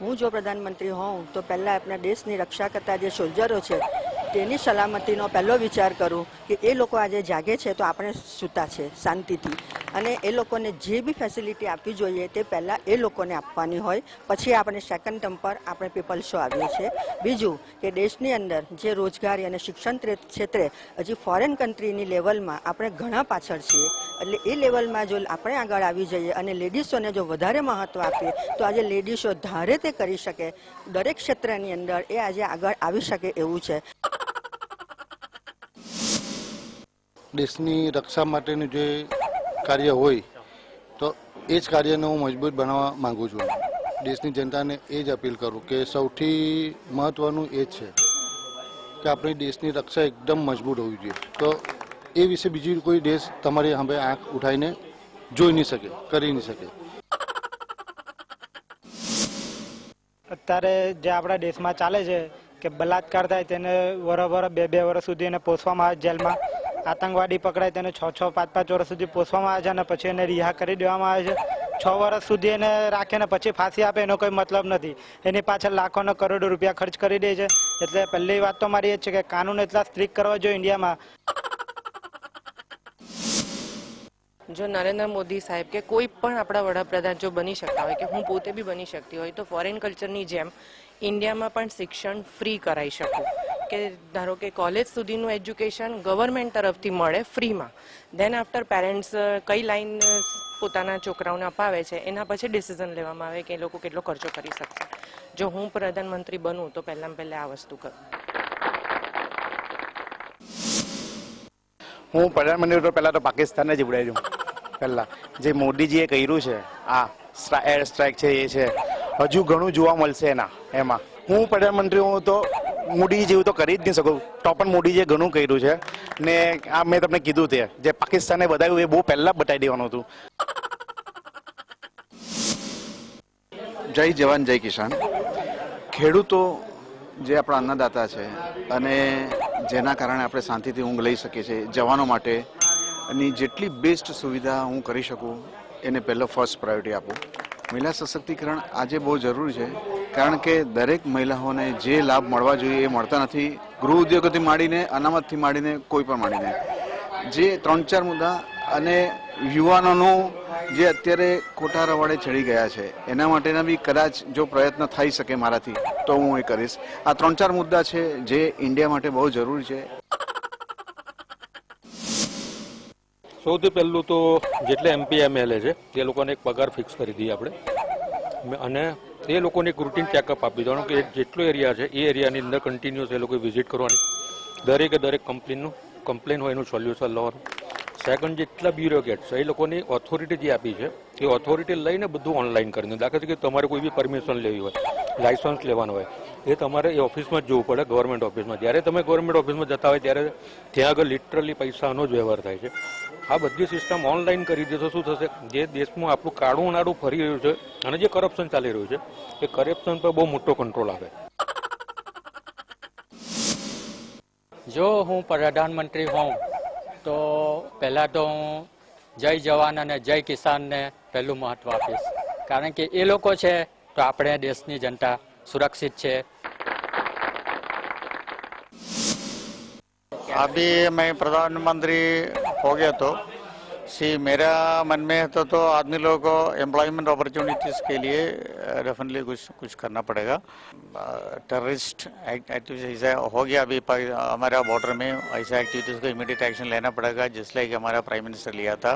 હું જો પ્રધાનમંત્રી હોઉં, તો પહેલાં આપણા દેશની રક્ષા કરતા જે સોલ્જરો છે, તેની સલામતીનો પહેલો વિચાર કરું કે એ લોકો આજે જાગે છે તો આપણે સૂતા છે શાંતિથી. અને એ લોકોને જે બી ફેસિલિટી આપવી જોઈએ તે પહેલાં એ લોકોને આપવાની હોય. પછી આપણે સેકન્ડ ટર્મ પર આપણે પીપલ શો આવીએ છીએ. બીજું કે દેશની અંદર જે રોજગારી અને શિક્ષણ ત્રે- ક્ષેત્રે હજી ફોરેન કન્ટ્રીની લેવલમાં આપણે ઘણા પાછળ છીએ. એટલે એ લેવલમાં જો આપણે આગળ આવી જઈએ અને લેડીઝોને જો વધારે મહત્વ આપીએ, તો આજે લેડીઝો ધારે તે કરી શકે. દરેક ક્ષેત્રની અંદર એ આજે આગળ આવી શકે એવું છે. દેશની રક્ષા માટેનું જે કાર્ય હોય, તો એ જ કાર્યને હું મજબૂત બનાવવા માંગુ છું. દેશની જનતાને એ જ અપીલ કરું કે સૌથી મહત્ત્વનું એ જ છે કે આપણી દેશની રક્ષા એકદમ મજબૂત હોવી જોઈએ. તો એ વિશે બીજી કોઈ દેશ તમારી હવે આંખ ઉઠાવીને જોઈ નહીં શકે, કરી નહીં શકે. અત્યારે જે આપણા દેશમાં ચાલે છે કે બલાત્કાર થાય તેને વર વર બે બે વર્ષ સુધી એને પોસવામાં આવે જેલમાં આતંકવાદી પકડાય તેને છ છ પાંચ પાંચ વર્ષ સુધી પોસવામાં આવે છે અને પછી એને રિહા કરી દેવામાં આવે છે. છ વર્ષ સુધી એને રાખે ને પછી ફાંસી આપે એનો કોઈ મતલબ નથી. એની પાછળ લાખો ને કરોડો રૂપિયા ખર્ચ કરી દે છે. એટલે પહેલી વાત તો મારી એ છે કે કાનૂન એટલા સ્ટ્રિક્ટ કરવા જોઈએ ઇન્ડિયામાં. જો નરેન્દ્ર મોદી સાહેબ કે કોઈ પણ આપણા વડાપ્રધાન જો બની શકતા હોય કે હું પોતે બી બની શકતી હોય તો ફોરેન કલ્ચરની જેમ ઇન્ડિયામાં પણ શિક્ષણ ફ્રી કરાવી શકું. કે ધારો કે કોલેજ સુધીનું એજ્યુકેશન ગવર્મેન્ટ તરફથી મળે ફ્રીમાં દેન આફ્ટર પેરેન્ટ્સ કઈ લાઈન પોતાના છોકરાઓને અપાવે છે, એના પછી ડિસિઝન લેવામાં આવે કે એ લોકો કેટલો ખર્ચો કરી શકશે. જો હું પ્રધાનમંત્રી બનું, તો પહેલાં પહેલાં આ વસ્તુ કરું. હું પ્રધાનમંત્રી તો પહેલા તો પાકિસ્તાનને જ ઉડાવી દઉં. પહેલા. જે મોદીજીએ કર્યું છે, આ એર સ્ટ્રાઇક છે, એ છે. હજુ ઘણું જોવા મળશે એના, એમાં. હું પ્રધાનમંત્રી હું તો મોદી જેવું તો કરી જ નહીં શકું. તો પણ મોદીજીએ ઘણું કર્યું છે. ને આ મેં તમને કીધું તે, જે પાકિસ્તાને બતાવ્યું એ બહુ પહેલા બતાવી દેવાનું હતું. જય જવાન, જય કિસાન. ખેડૂતો જે આપણા અન્નદાતા છે અને જેના કારણે આપણે શાંતિથી ઊંઘ લઈ શકીએ છીએ જવાનો માટે, અને જેટલી બેસ્ટ સુવિધા હું કરી શકું, એને પહેલો ફર્સ્ટ પ્રાયોરિટી આપું. મહિલા સશક્તિકરણ આજે બહુ જરૂરી છે. કારણ કે દરેક મહિલાઓને જે લાભ મળવા જોઈએ એ મળતા નથી. ગૃહ ઉદ્યોગોથી માંડીને, અનામતથી માંડીને, કોઈ પણ માંડીને. જે ત્રણ ચાર મુદ્દા અને યુવાનોનું જે અત્યારે ખોટા રવાડે ચડી ગયા છે, એના માટેના બી કદાચ જો પ્રયત્ન થઈ શકે મારાથી, તો હું એ કરીશ. આ ત્રણ ચાર મુદ્દા છે જે ઇન્ડિયા માટે બહુ જરૂરી છે. સૌથી પહેલું તો જેટલા એમપી એમએલએ છે, તે લોકોને એક પગાર ફિક્સ કરી દઈએ આપણે. અને એ લોકોને એક રૂટીન ચેકઅપ આપી દેવાનું કે જેટલો એરિયા છે, એ એરિયાની અંદર કન્ટિન્યુઅસ એ લોકોએ વિઝિટ કરવાની. દરેકે દરેક કમ્પ્લેનનું કમ્પ્લેન હોય એનું સોલ્યુશન લાવવાનું સેકન્ડ જેટલા બ્યુરોક્રેટ છે, એ લોકોની ઓથોરિટી જે આપી છે, એ ઓથોરિટી લઈને બધું ઓનલાઈન કરીને દાખલા તરીકે તમારે કોઈ બી પરમિશન લેવી હોય લાયસન્સ લેવાનું હોય, એ તમારે એ ઓફિસમાં જ જવું પડે ગવર્મેન્ટ ઓફિસમાં જ્યારે તમે ગવર્મેન્ટ ઓફિસમાં જતા હોય, ત્યારે ત્યાં આગળ લિટરલી પૈસાનો જ વ્યવહાર થાય છે. આ બધી સિસ્ટમ ઓનલાઈન કરી દે તો શું થશે જે દેશમાં આપણું કાળું નાડું ફરી રહ્યું છે અને જે કરપ્શન ચાલી રહ્યું છે એ કરપ્શન પર બહુ મોટો કંટ્રોલ આવે જો હું પ્રધાનમંત્રી હોઉં તો પહેલાં તો હું જય જવાન અને જય કિસાનને પહેલું મહત્વ આપીશ કારણ કે એ લોકો છે તો આપણે દેશની જનતા સુરક્ષિત છે अभी मैं प्रधानमंत्री हो गया तो। सी, मेरा मन में तो तो आदमी लोगों को एम्प्लॉयमेंट अपॉर्चुनिटीज़ के लिए डेफिनेटली कुछ कुछ करना पड़ेगा। टेररिस्ट एक्टिविटीज़ हो गया अभी हमारा बॉर्डर में, ऐसा एक्टिविटीज़ को इमीडिएट एक्शन लेना पड़ेगा, जिस लाइक हमारा प्राइम मिनिस्टर लिया था।